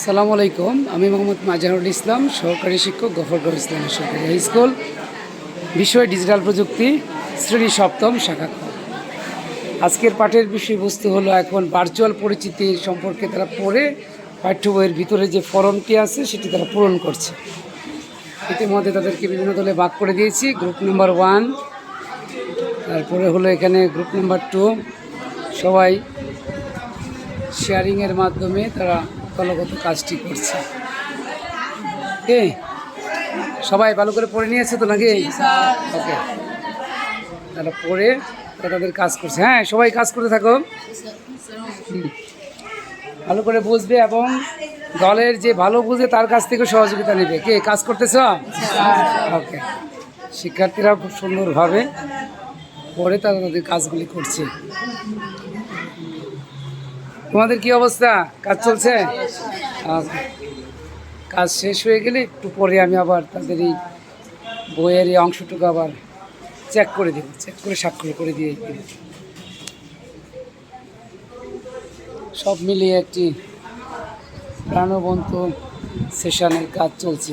আসসালামু আলাইকুম। আমি মোহাম্মদ মাজারুল ইসলাম, সহকারী শিক্ষক গফরগড় ইসলাম সরকারি হাই স্কুল, বিষয় ডিজিটাল প্রযুক্তি, শ্রেণি সপ্তম শাখা আজকের পাঠের বিষয়বস্তু হলো এখন ভার্চুয়াল পরিচিতি সম্পর্কে তারা পড়ে, পাঠ্য বইয়ের ভিতরে যে ফর্মটি আছে সেটি তারা পূরণ করছে। ইতিমধ্যে তাদেরকে বিভিন্ন দলে ভাগ করে দিয়েছি গ্রুপ নাম্বার ওয়ান তারপরে হলো এখানে গ্রুপ নাম্বার টু সবাই শেয়ারিংয়ের মাধ্যমে তারা দলগত কাজটি করছে। কে? সবাই ভালো করে পড়ে নিয়েছে তো নাকি? ওকে। তারা পড়ে তারা তাদের কাজ করছে। হ্যাঁ সবাই কাজ করতে থাকো। ভালো করে বুঝবে এবং দলের যে ভালো বুঝে তার কাছ থেকে সহযোগিতা নেবে। কে কাজ করতেছ? ওকে। শিক্ষার্থীরা খুব সুন্দরভাবে পড়ে তারা তাদের কাজগুলি করছে। তোমাদের কি অবস্থা? কাজ চলছে। কাজ শেষ হয়ে গেলে একটু পরে আমি আবার তাদের এই বইয়ের এই অংশটুকু আবার চেক করে দেবো। চেক করে স্বাক্ষর করে দিয়ে দেব সব মিলিয়ে একটি প্রাণবন্ত সেশনের কাজ চলছে।